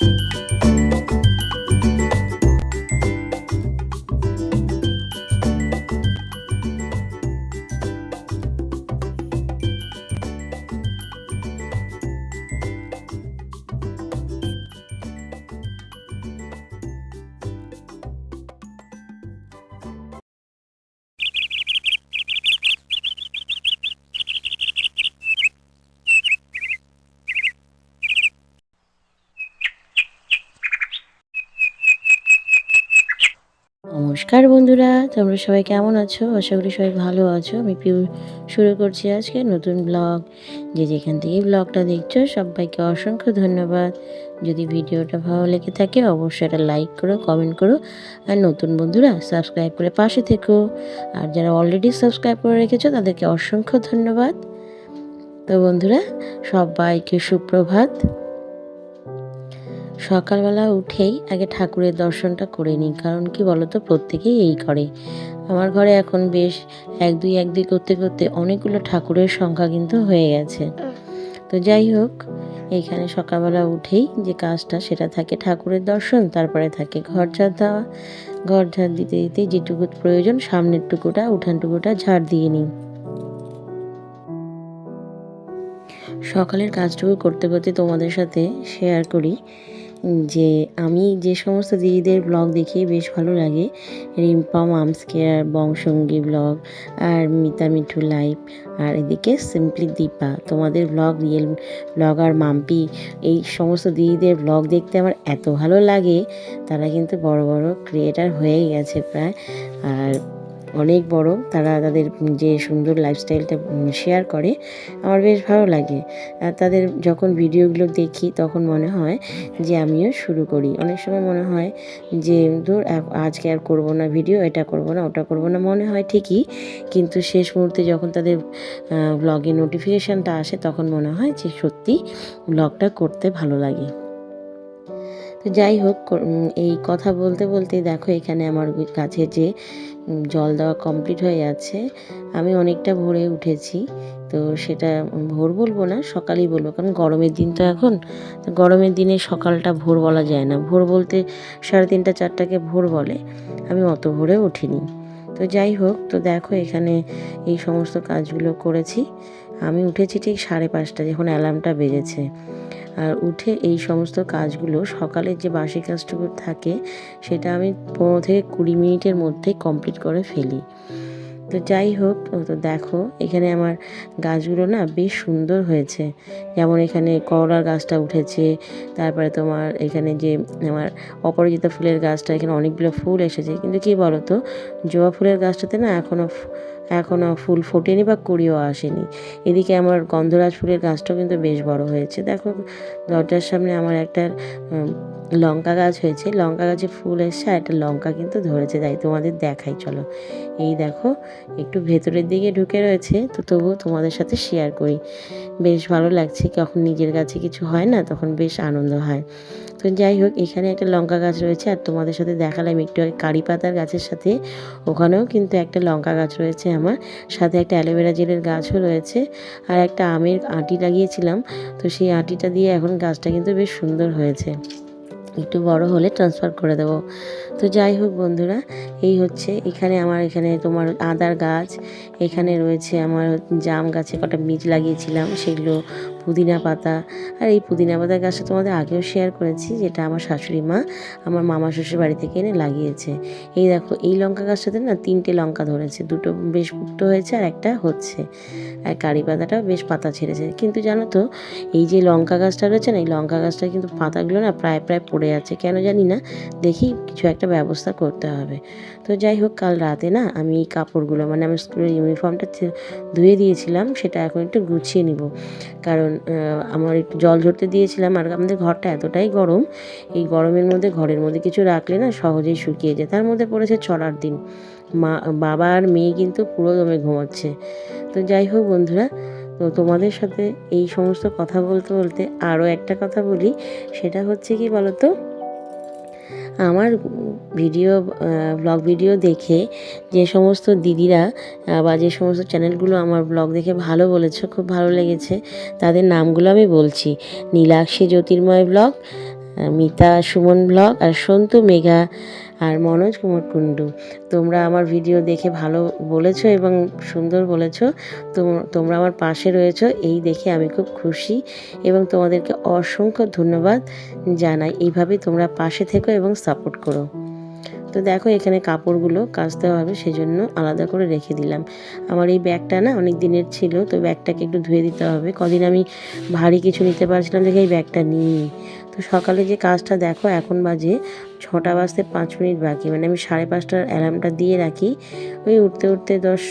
you. নমস্কার বন্ধুরা, তোমরা সবাই কেমন আছো? আশা করি সবাই ভালো আছো। আমি পিউ, শুরু করছি আজকে নতুন ব্লগ। যে যেখান থেকে ব্লগটা দেখছ, সবাইকে অসংখ্য ধন্যবাদ। যদি ভিডিওটা ভালো লেগে থাকে, অবশ্যই এটা লাইক করো, কমেন্ট করো, আর নতুন বন্ধুরা, সাবস্ক্রাইব করে পাশে থেকো। আর যারা অলরেডি সাবস্ক্রাইব করে রেখেছো, তাদেরকে অসংখ্য ধন্যবাদ। তো বন্ধুরা, সবাইকে সুপ্রভাত। সকালবেলা উঠেই আগে ঠাকুরের দর্শনটা করে নিই, কারণ কি বলতো, প্রত্যেকেই এই করে আমার ঘরে এখন বেশ এক দুই এক দুই করতে করতে অনেকগুলো ঠাকুরের সংখ্যা কিন্তু হয়ে গেছে। তো যাই হোক, এইখানে সকালবেলা উঠেই যে কাজটা সেটা থাকে ঠাকুরের দর্শন, তারপরে থাকে ঘর ঝাড় দেওয়া। ঘর ঝাড় দিতে দিতে যেটুকু প্রয়োজন সামনের টুকুটা উঠান টুকুটা ঝাড় দিয়ে নিই। সকালের কাজটুকু করতে করতে তোমাদের সাথে শেয়ার করি। যে আমি যে সমস্ত দিদিদের ব্লগ দেখি বেশ ভালো লাগে। রিম্পা মামস কেয়ার বংশঙ্গী ব্লগ আর মিতা মিঠু লাইভ আর এদিকে সিম্পলি দীপা। তোমাদের ব্লগ রিয়েল ব্লগ আর মাম্পি, এই সমস্ত দিদিদের ব্লগ দেখতে আমার এত ভালো লাগে। তারা কিন্তু বড় বড় ক্রিয়েটার হয়ে গেছে প্রায়। আর অনেক বড়, তারা তাদের যে সুন্দর লাইফস্টাইলটা শেয়ার করে, আমার বেশ ভালো লাগে। আর তাদের যখন ভিডিওগুলো দেখি, তখন মনে হয় যে আমিও শুরু করি। অনেক সময় মনে হয় যে, ধর আজকে আর করব না ভিডিও এটা করব না, ওটা করব না। মনে হয় ঠিকই, কিন্তু শেষ মুহূর্তে যখন তাদের ব্লগে নোটিফিকেশানটা আসে, তখন মনে হয় যে সত্যি ব্লগটা করতে ভালো লাগে। তো যাই হোক এই কথা বলতে বলতে দেখো, এখানে আমার কাছে যে জল দেওয়া কমপ্লিট হয়ে যাচ্ছে আমি অনেকটা ভোরে উঠেছি, তো সেটা ভোর বলব না, সকালই বলব। কারণ গরমের দিন তো এখন গরমের দিনে সকালটা ভোর বলা যায় না। ভোর বলতে সাড়ে তিনটা, চারটাকে ভোর বলে। আমি অত ভোরে উঠিনি। তো যাই হোক, তো দেখো এখানে এই সমস্ত কাজগুলো করেছি। আমি উঠেছি ঠিক সাড়ে পাঁচটা, যখন অ্যালার্মটা বেজেছে। আর উঠে এই সমস্ত কাজগুলো সকালের যে বাসি কাজটুকু থাকে, সেটা আমি পনেরো থেকে কুড়ি মিনিটের মধ্যে কমপ্লিট করে ফেলি। তো যাই হোক তো দেখো, এখানে আমার গাছগুলো না বেশ সুন্দর হয়েছে। যেমন এখানে করলার গাছটা উঠেছে, তারপরে তোমার এখানে যে আমার অপরাজিতা ফুলের গাছটা, এখানে অনেকগুলো ফুল এসেছে। কিন্তু কী বলো তো জবা ফুলের গাছটাতে না এখনও এখনও ফুল ফোটেনি বা কুড়িও আসেনি। এদিকে আমার গন্ধরাজ ফুলের গাছটাও কিন্তু বেশ বড় হয়েছে। দেখো, দরজার সামনে আমার একটা লঙ্কা গাছ হয়েছে, লঙ্কা গাছে ফুল আর একটা লঙ্কা কিন্তু ধরেছে। তাই তোমাদের দেখাই, চলো। এই দেখো, একটু ভেতরের দিকে ঢুকে রয়েছে, তো তবুও তোমাদের সাথে শেয়ার করি। বেশ ভালো লাগছে, কখন নিজের কাছে কিছু হয় না, তখন বেশ আনন্দ হয়। তো যাই হোক, এখানে একটা লঙ্কা গাছ রয়েছে আর তোমাদের সাথে দেখালাম একটু কারি পাতার গাছের সাথে। ওখানেও কিন্তু একটা লঙ্কা গাছ রয়েছে আমার, সাথে একটা অ্যালোভেরা জেলের গাছও রয়েছে আর একটা আমের আঁটি লাগিয়েছিলাম। তো সেই আঁটিটা দিয়ে এখন গাছটা কিন্তু বেশ সুন্দর হয়েছে। একটু বড় হলে ট্রান্সফার করে দেব। তো যাই হোক বন্ধুরা, এই হচ্ছে এখানে আমার এখানে তোমার আদার গাছ, এখানে রয়েছে আমার জাম গাছে কটা বীজ লাগিয়েছিলাম, সেগুলো পুদিনা পাতা। আর এই পুদিনা পাতার গাছটা তোমাদের আগেও শেয়ার করেছি, যেটা আমার শাশুড়ি মা আমার মামা শ্বশুর বাড়ি থেকে এনে লাগিয়েছে। এই দেখো, এই লঙ্কা গাছটাতে না তিনটে লঙ্কা ধরেছে, দুটো বেশ পুট্টো হয়েছে আর একটা হচ্ছে। আর কারি পাতাটাও বেশ পাতা ছেড়েছে। কিন্তু জানো তো, এই যে লঙ্কা গাছটা রয়েছে না, এই লঙ্কা গাছটা কিন্তু পাতাগুলো না প্রায় প্রায় পড়ে যাচ্ছে কেন জানি না, দেখি কিছু একটা ব্যবস্থা করতে হবে। তো যাই হোক, কাল রাতে না আমি এই কাপড়গুলো মানে আমার স্কুলের ইউনিফর্মটা ধুয়ে দিয়েছিলাম, সেটা এখন একটু গুছিয়ে নিব। কারণ আমার একটু জল ঝরতে দিয়েছিলাম আর আমাদের ঘরটা এতটাই গরম, এই গরমের মধ্যে, ঘরের মধ্যে কিছু রাখলে না সহজেই শুকিয়ে যায়। তার মধ্যে পড়েছে ছড়ার দিন। মা, বাবা আর মেয়ে কিন্তু পুরো দমে ঘুমাচ্ছে। তো যাই হোক বন্ধুরা, তো তোমাদের সাথে এই সমস্ত কথা বলতে বলতে আরও একটা কথা বলি। সেটা হচ্ছে কি বলতো? আমার ভিডিও ব্লগ ভিডিও দেখে যে সমস্ত দিদিরা বা যে সমস্ত চ্যানেলগুলো আমার ব্লগ দেখে ভালো বলেছে, খুব ভালো লেগেছে, তাদের নামগুলো আমি বলছি। নীলাক্ষী জ্যোতির্ময় ব্লগ মিতা সুমন ব্লগ আর সন্তু মেঘা আর মনোজ কুমার কুণ্ডু। তোমরা আমার ভিডিও দেখে ভালো বলেছ এবং সুন্দর বলেছ। তোম- তোমরা আমার পাশে রয়েছো, এই দেখে আমি খুব খুশি এবং তোমাদেরকে অসংখ্য ধন্যবাদ জানাই। এইভাবেই তোমরা পাশে থেকো এবং সাপোর্ট করো। তো দেখো এখানে কাপড়গুলো কাচতে হবে, সেজন্য আলাদা করে রেখে দিলাম। আমার এই ব্যাগটা না অনেক দিনের ছিল, তো ব্যাগটাকে একটু ধুয়ে দিতে হবে। কদিন আমি ভারী কিছু নিতে পারছিলাম দেখে এই ব্যাগটা নিই তো সকালে যে কাজটা দেখো, এখন বাজে ছটা বাজতে পাঁচ মিনিট বাকি। মানে আমি সাড়ে পাঁচটার অ্যালার্মটা দিয়ে রাখি। ওই উঠতে উঠতে দশ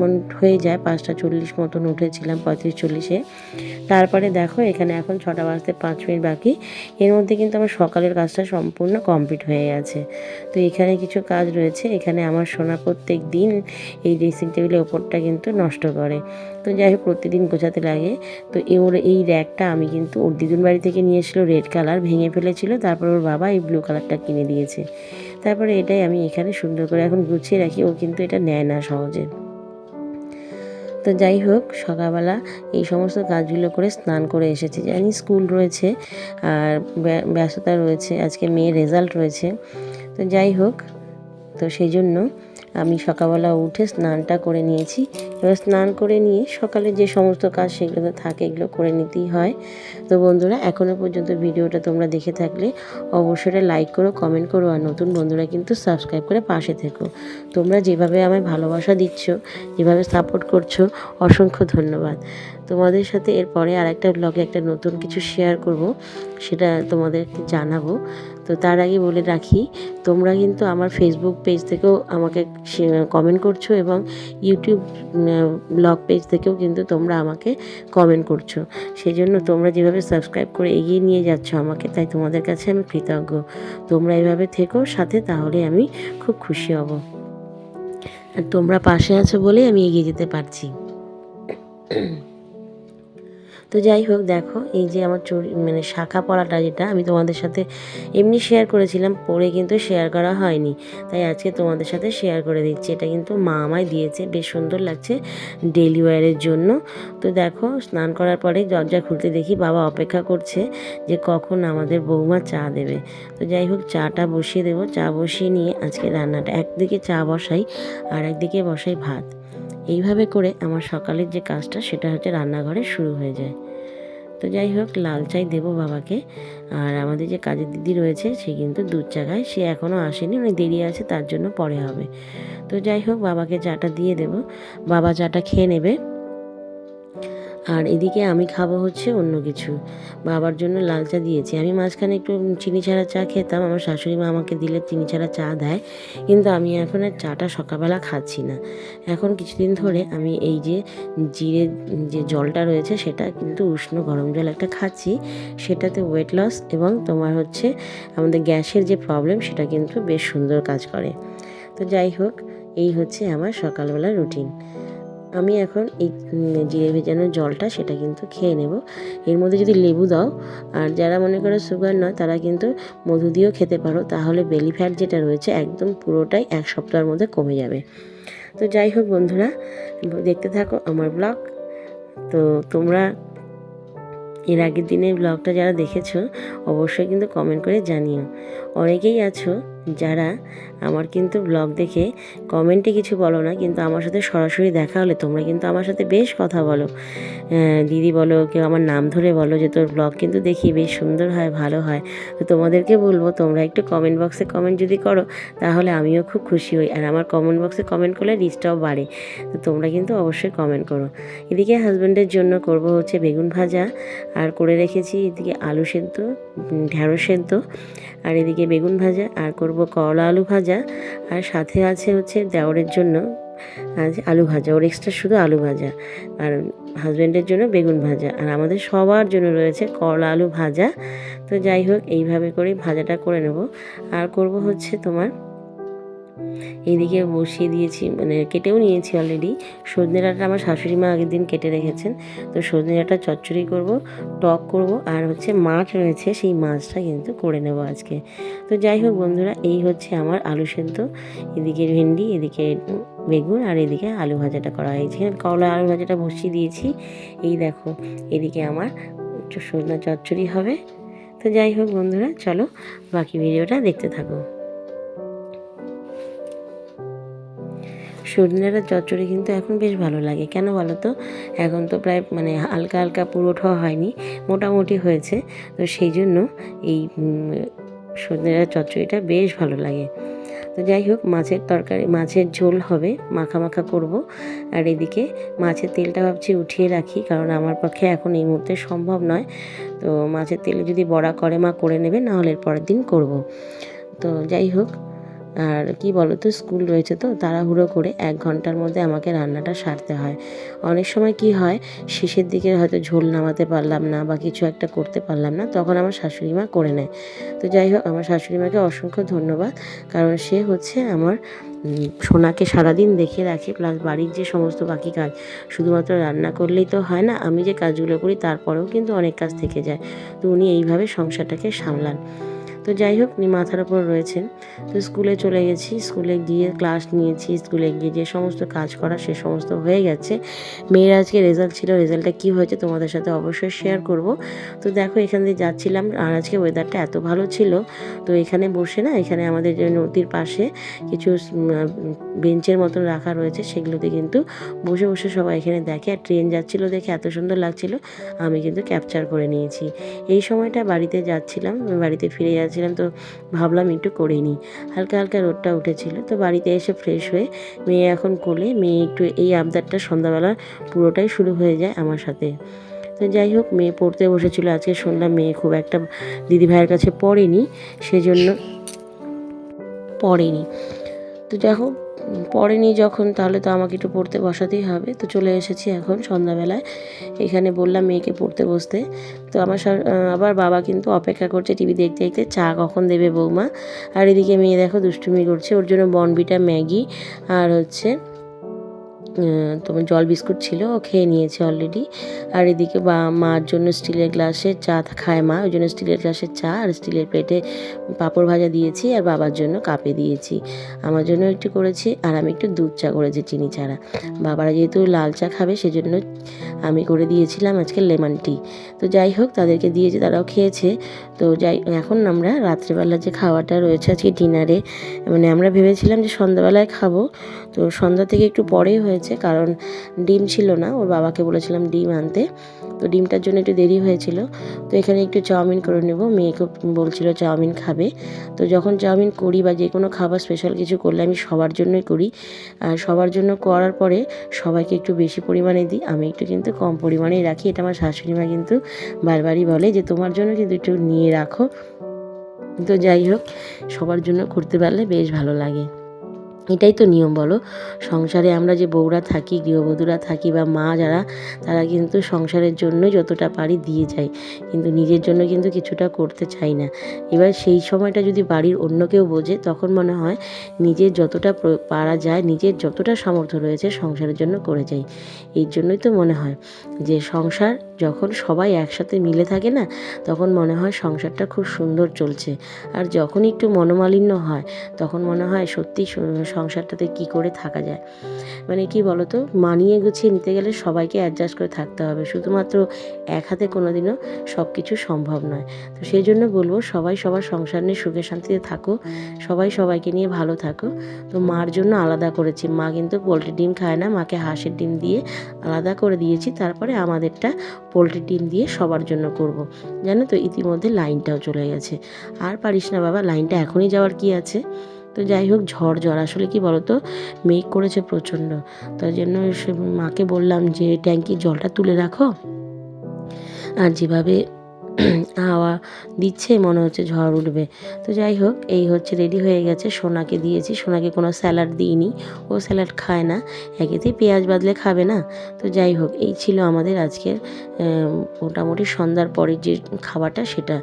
মিনিট হয়ে যায়, পাঁচটা চল্লিশ মতন উঠেছিলাম, পঁয়ত্রিশ চল্লিশে। তারপরে দেখো, এখানে এখন ছটা বাজতে পাঁচ মিনিট বাকি। এর মধ্যে কিন্তু আমার সকালের কাজটা সম্পূর্ণ কমপ্লিট হয়ে গেছে। তো এখানে কিছু কাজ রয়েছে। এখানে আমার সোনা প্রত্যেক দিন এই ড্রেসিং টেবিলের ওপরটা কিন্তু নষ্ট করে। তো যাই হোক, প্রতিদিন গোছাতে লাগে। তো ওর এই র্যাকটা আমি কিন্তু ওর দিদুন বাড়ি থেকে নিয়ে এসেছিল রেড কালার ভেঙে ফেলেছিল। তারপর ওর বাবা এই ব্লু কালারটা কিনে দিয়েছে। তারপরে এটাই আমি এখানে সুন্দর করে এখন গুছিয়ে রাখি। ও কিন্তু এটা নেয় না সহজে। তো যাই হোক, সকালবেলা এই সমস্ত কাজগুলো করে স্নান করে এসেছি। জানি স্কুল রয়েছে আর ব্য- ব্যস্ততা রয়েছে। আজকে মেয়ের রেজাল্ট রয়েছে। তো যাই হোক, তো সেই জন্য আমি সকালবেলা উঠে স্নানটা করে নিয়েছি। এবার স্নান করে নিয়ে সকালে যে সমস্ত কাজ সেগুলো তো থাকে, এগুলো করে নিতেই হয়। তো বন্ধুরা এখনও পর্যন্ত ভিডিওটা তোমরা দেখে থাকলে অবশ্যই লাইক করো কমেন্ট করো আর নতুন বন্ধুরা কিন্তু সাবস্ক্রাইব করে পাশে থেকো। তোমরা যেভাবে আমায় ভালোবাসা দিচ্ছ, যেভাবে সাপোর্ট করছ, অসংখ্য ধন্যবাদ। তোমাদের সাথে এরপরে আর একটা ব্লগে একটা নতুন কিছু শেয়ার করব, সেটা তোমাদেরকে জানাব। তো তার আগে বলে রাখি, তোমরা কিন্তু আমার ফেসবুক পেজ থেকেও আমাকে কমেন্ট করছ এবং ইউটিউব ব্লগ পেজ থেকেও কিন্তু তোমরা আমাকে কমেন্ট করছ। সেই জন্য তোমরা যেভাবে সাবস্ক্রাইব করে এগিয়ে নিয়ে যাচ্ছ আমাকে, তাই তোমাদের কাছে আমি কৃতজ্ঞ। তোমরা এভাবে থেকো, সাথে তাহলে আমি খুব খুশি হব। আর তোমরা পাশে আছো বলেই আমি এগিয়ে যেতে পারছি। তো যাই হোক, দেখো, এই যে আমার চুরি মানে শাখা পড়াটা যেটা, আমি তোমাদের সাথে এমনি শেয়ার করেছিলাম, পরে কিন্তু শেয়ার করা হয়নি। তাই আজকে তোমাদের সাথে শেয়ার করে দিচ্ছি। এটা কিন্তু মা আমায় দিয়েছে, বেশ সুন্দর লাগছে ডেলি ওয়ারের জন্য। তো দেখো, স্নান করার পরে দরজা খুলতে দেখি বাবা অপেক্ষা করছে যে কখন আমাদের বৌমা চা দেবে। তো যাই হোক, চাটা বসিয়ে দেবো। চা বসিয়ে নিয়ে আজকে রান্নাটা, একদিকে চা বসাই আর একদিকে বসাই ভাত। এইভাবে করে আমার সকালের যে কাজটা, সেটা হচ্ছে রান্নাঘরে শুরু হয়ে যায়। তো যাই হোক, লাল চাই দেবো বাবাকে। আর আমাদের যে কাজের দিদি রয়েছে, সে কিন্তু দুধ চা খায়। সে এখনও আসেনি, অনেক দেরি আছে, তার জন্য পরে হবে। তো যাই হোক, বাবাকে চাটা দিয়ে দেব। বাবা চাটা খেয়ে নেবে। আর এদিকে আমি খাব হচ্ছে অন্য কিছু। বাবার জন্য লাল চা দিয়েছি। আমি মাঝখানে একটু চিনি ছাড়া চা খেতাম। আমার শাশুড়ি মা আমাকে দিলে চিনি ছাড়া চা দেয়। কিন্তু আমি এখন আর চাটা সকালবেলা খাচ্ছি না। এখন কিছুদিন ধরে আমি এই যে জিরে যে জলটা রয়েছে, সেটা কিন্তু উষ্ণ গরম জল একটা খাচ্ছি। সেটাতে ওয়েট লস এবং তোমার হচ্ছে আমাদের গ্যাসের যে প্রবলেম সেটা কিন্তু বেশ সুন্দর কাজ করে। তো যাই হোক, এই হচ্ছে আমার সকালবেলার রুটিন আমি এখন এই জিরে ভেজানো জলটা সেটা কিন্তু খেয়ে নেব। এর মধ্যে যদি লেবু দাও, আর যারা মনে করো সুগার নয়, তারা কিন্তু মধু দিয়েও খেতে পারো। তাহলে বেলি ফ্যাট যেটা রয়েছে, একদম পুরোটাই এক সপ্তাহের মধ্যে কমে যাবে। তো যাই হোক বন্ধুরা, দেখতে থাকো আমার ব্লগ। তো তোমরা এর আগের দিনের ব্লগটা যারা দেখেছ, অবশ্যই কিন্তু কমেন্ট করে জানিও। অনেকেই আছো যারা আমার কিন্তু ব্লগ দেখে কমেন্টে কিছু বলো না, কিন্তু আমার সাথে সরাসরি দেখা হলে তোমরা কিন্তু আমার সাথে বেশ কথা বলো। দিদি বলো, কেউ আমার নাম ধরে বলো যে তোর ব্লগ কিন্তু দেখি বেশ সুন্দর হয়, ভালো হয়। তো তোমাদেরকে বলব, তোমরা একটু কমেন্ট বক্সে কমেন্ট যদি করো, তাহলে আমিও খুব খুশি হই। আর আমার কমেন্ট বক্সে কমেন্ট করলে রিচটাও বাড়ে। তো তোমরা কিন্তু অবশ্যই কমেন্ট করো। এদিকে হাজব্যান্ডের জন্য করব হচ্ছে বেগুন ভাজা, আর করে রেখেছি এদিকে আলু সেদ্ধ ঢ্যাঁড়স সেদ্ধ, আর এদিকে বেগুন ভাজা, আর করব করলা আলু ভাজা, আর সাথে আছে হচ্ছে দেওরের জন্য আলু ভাজা। ওর এক্সট্রা শুধু আলু ভাজা, আর হাজব্যান্ডের জন্য বেগুন ভাজা, আর আমাদের সবার জন্য রয়েছে কলা আলু ভাজা। তো যাই হোক, এইভাবে করে ভাজাটা করে নেব। আর করব হচ্ছে তোমার এইদিকে বসিয়ে দিয়েছি মানে কেটেও নিয়েছি অলরেডি সজনে ডাঁটা আমার শাশুড়ি মা আগের দিন কেটে রেখেছেন। তো সজনে ডাঁটা চচ্চড়ি করব, টক করব, আর হচ্ছে মাছ রয়েছে, সেই মাছটা কিন্তু করে নেব আজকে। তো যাই হোক বন্ধুরা, এই হচ্ছে আমার আলু সেদ্ধ। এদিকে ভেন্ডি, এদিকে বেগুন, আর এদিকে আলু ভাজাটা করা হয়েছে। করলা আলু ভাজাটা বসিয়ে দিয়েছি। এই দেখো, এদিকে আমার সজনা চচ্চড়ি হবে। তো যাই হোক বন্ধুরা, চলো বাকি ভিডিওটা দেখতে থাকো। সজনেটা চচ্চড়ি কিন্তু এখন বেশ ভালো লাগে। কেন বলো তো এখন তো প্রায় মানে হালকা হালকা পুরোটা হয়নি, মোটামুটি হয়েছে। তো সেই জন্য এই সজনেটা চচ্চড়িটা বেশ ভালো লাগে। তো যাই হোক, মাছের তরকারি, মাছের ঝোল হবে, মাখা মাখা করব। আর এদিকে মাছের তেলটা ভাবছি উঠিয়ে রাখি, কারণ আমার পক্ষে এখন এই মুহূর্তে সম্ভব নয়। তো মাছের তেলে যদি বড়া করে মা করে নেবে, নাহলে পরের দিন করব। তো যাই হোক আর কি বলো তো স্কুল রয়েছে তো, তাড়াহুড়ো করে এক ঘণ্টার মধ্যে আমাকে রান্নাটা সারতে হয়। অনেক সময় কি হয়, শেষের দিকে হয়তো ঝোল নামাতে পারলাম না বা কিছু একটা করতে পারলাম না, তখন আমার শাশুড়ি মা করে নেয়। তো যাই হোক, আমার শাশুড়ি মাকে অসংখ্য ধন্যবাদ, কারণ সে হচ্ছে আমার সোনাকে সারাদিন দেখে রাখে প্লাস বাড়ির যে সমস্ত বাকি কাজ, শুধুমাত্র রান্না করলেই তো হয় না, আমি যে কাজগুলো করি তারপরেও কিন্তু অনেক কাজ থেকে যায়। তো উনি এইভাবে সংসারটাকে সামলান। তো যাই হোক, উনি মাথার ওপর রয়েছেন। তো স্কুলে চলে গেছি, স্কুলে গিয়ে ক্লাস নিয়েছি, স্কুলে গিয়ে যে সমস্ত কাজ করা, সে সমস্ত হয়ে গেছে। মেয়ের আজকে রেজাল্ট ছিল, রেজাল্টটা কী হয়েছে তোমাদের সাথে অবশ্যই শেয়ার করব। তো দেখো, এখান দিয়ে যাচ্ছিলাম, আর আজকে ওয়েদারটা এত ভালো ছিল। তো এখানে বসে না, এখানে আমাদের যে নদীর পাশে কিছু বেঞ্চের মতন রাখা রয়েছে, সেগুলোতে কিন্তু বসে বসে সবাই এখানে দেখে, আর ট্রেন যাচ্ছিল দেখে এত সুন্দর লাগছিল, আমি কিন্তু ক্যাপচার করে নিয়েছি। এই সময়টা বাড়িতে যাচ্ছিলাম, বাড়িতে ফিরে যাচ্ছি। যাচ্ছিলাম তো ভাবলাম একটু করে নিই। হালকা হালকা রোদটা উঠেছিল। তো বাড়িতে এসে ফ্রেশ হয়ে মেয়ে এখন কোলে, মেয়ে একটু এই আবদারটা সন্ধ্যাবেলা পুরোটাই শুরু হয়ে যায় আমার সাথে। তো যাই হোক, মেয়ে পড়তে বসেছিল, আজকে শুনলাম মেয়ে খুব একটা দিদি ভাইয়ের কাছে পড়েনি, সেজন্য পড়েনি। তো যাই হোক পড়েনি যখন, তাহলে তো আমাকে একটু পড়তে বসাতেই হবে। তো চলে এসেছি এখন সন্ধ্যাবেলায়। এখানে বললাম মেয়েকে পড়তে বসতে। তো আমার আবার বাবা কিন্তু অপেক্ষা করছে টিভি দেখতে দেখতে, চা কখন দেবে বৌমা? আর এদিকে মেয়ে দেখো দুষ্টুমি করছে, ওর জন্য বনবিটা ম্যাগি আর হচ্ছে তোমার জল বিস্কুট ছিল, ও খেয়ে নিয়েছে অলরেডি আর এদিকে বা, মার জন্য স্টিলের গ্লাসে চা খায় মা, ওই জন্য স্টিলের গ্লাসের চা আর স্টিলের প্লেটে পাঁপড় ভাজা দিয়েছি আর বাবার জন্য কাপে দিয়েছি। আমার জন্য একটু করেছি আর আমি একটু দুধ চা করেছি, চিনি ছাড়া। বাবারা যেহেতু লাল চা খাবে, সেজন্য আমি করে দিয়েছিলাম আজকে লেমন টি। তো যাই হোক, তাদেরকে দিয়েছি তারাও খেয়েছে। তো যাই, এখন আমরা রাত্রেবেলা যে খাওয়াটা রয়েছে আজকে ডিনারে মানে আমরা ভেবেছিলাম যে সন্ধ্যাবেলায় খাব। তো সন্ধ্যা থেকে একটু পরেই হয়েছে, কারণ ডিম ছিল না। ওর বাবাকে বলেছিলাম ডিম আনতে। তো ডিমটার জন্য একটু দেরি হয়েছিল। তো এখানে একটু চাউমিন করে নেব। মেয়েকে বলছিল চাউমিন খাবে। তো যখন চাউমিন করি বা যে কোনো খাবার স্পেশাল কিছু করলে আমি সবার জন্যই করি। আর সবার জন্য করার পরে সবাইকে একটু বেশি পরিমাণে দিই। আমি একটু কিন্তু কম পরিমাণেই রাখি। এটা আমার শাশুড়ি মা কিন্তু বারবারই বলে যে, তোমার জন্য কিন্তু একটু নিয়ে রাখো। তো যাই হোক, সবার জন্য করতে পারলে বেশ ভালো লাগে। এটাই তো নিয়ম বলো। সংসারে আমরা যে বউরা থাকি, গৃহবধূরা থাকি বা মা যারা, তারা কিন্তু সংসারের জন্য যতটা পারি দিয়ে যায়। কিন্তু নিজের জন্য কিন্তু কিছুটা করতে চাই না। এবার সেই সময়টা যদি বাড়ির অন্য কেউ বোঝে, তখন মনে হয় নিজের যতটা পারা যায়, নিজের যতটা সামর্থ্য রয়েছে, সংসারের জন্য করে যাই এই জন্যই তো মনে হয় যে সংসার যখন সবাই একসাথে মিলে থাকে না, তখন মনে হয় সংসারটা খুব সুন্দর চলছে। আর যখন একটু মনোমালিন্য হয়, তখন মনে হয় সত্যি সংসারটাতে কি করে থাকা যায়। মানে কি বলতো, মানিয়ে গুছিয়ে নিতে গেলে সবাইকে অ্যাডজাস্ট করে থাকতে হবে। শুধুমাত্র এক হাতে কোনো দিনও সব কিছু সম্ভব নয়। তো সেই জন্য বলব, সবাই সবার সংসার নিয়ে সুখে শান্তিতে থাকো। সবাই সবাইকে নিয়ে ভালো থাকো। তো মার জন্য আলাদা করেছি। মা কিন্তু পোলট্রি ডিম খায় না, মাকে হাঁসের ডিম দিয়ে আলাদা করে দিয়েছি। তারপরে আমাদেরটা পোলট্রি ডিম দিয়ে সবার জন্য করব। জানো তো, ইতিমধ্যে লাইনটাও চলে গেছে। আর পারিস না বাবা, লাইনটা এখনই যাওয়ার কি আছে? তো যাই হোক, ঝড় জ্বর, আসলে কি বলতো, মেঘ করেছে প্রচণ্ড। তার জন্য মাকে বললাম যে, ট্যাঙ্কির জলটা তুলে রাখো। আর যেভাবে হাওয়া দিচ্ছে, মনে হচ্ছে ঝড় উঠবে। তো যাই হোক, এই হচ্ছে রেডি হয়ে গেছে। সোনাকে দিয়েছি। সোনাকে কোনো স্যালাড দিইনি। ও স্যালাড খায় না। একেতেই পেঁয়াজ বাদলে খাবে না। তো যাই হোক, এই ছিল আমাদের আজকের মোটামুটি সন্ধ্যার পরের যে খাবারটা সেটা।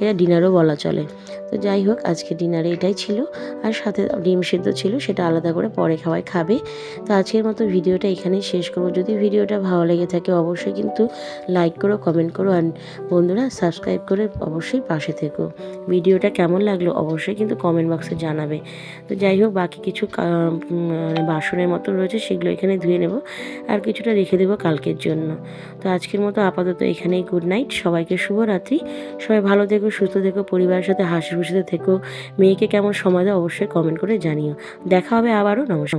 এটা ডিনারও বলা চলে। তো যাই হোক, আজকে ডিনারে এটাই ছিল। আর সাথে ডিম সেদ্ধ ছিল, সেটা আলাদা করে পরে খাওয়াই খাবে। তো আজকের মতো ভিডিওটা এখানেই শেষ করব। যদি ভিডিওটা ভালো লেগে থাকে, অবশ্যই কিন্তু লাইক করো কমেন্ট করো। আর বন্ধুরা সাবস্ক্রাইব করে অবশ্যই পাশে থেকো। ভিডিওটা কেমন লাগল অবশ্যই কিন্তু কমেন্ট বক্সে জানাবে। তো যাই হোক, বাকি কিছু মানে বাসনের মতো রয়েছে সেগুলো এখানে ধুয়ে নেব আর কিছুটা রেখে দেবো কালকের জন্য। তো আজকের মতো আপাতত এখানেই গুড নাইট সবাইকে শুভরাত্রি। সবাই ভালো থেকো, সুস্থ থেকো, পরিবারের সাথে হাসি খুশিতে থেকো। মেয়েকে কেমন সময় দাও অবশ্যই কমেন্ট করে জানিও। দেখা হবে আবারও, নমস্কার।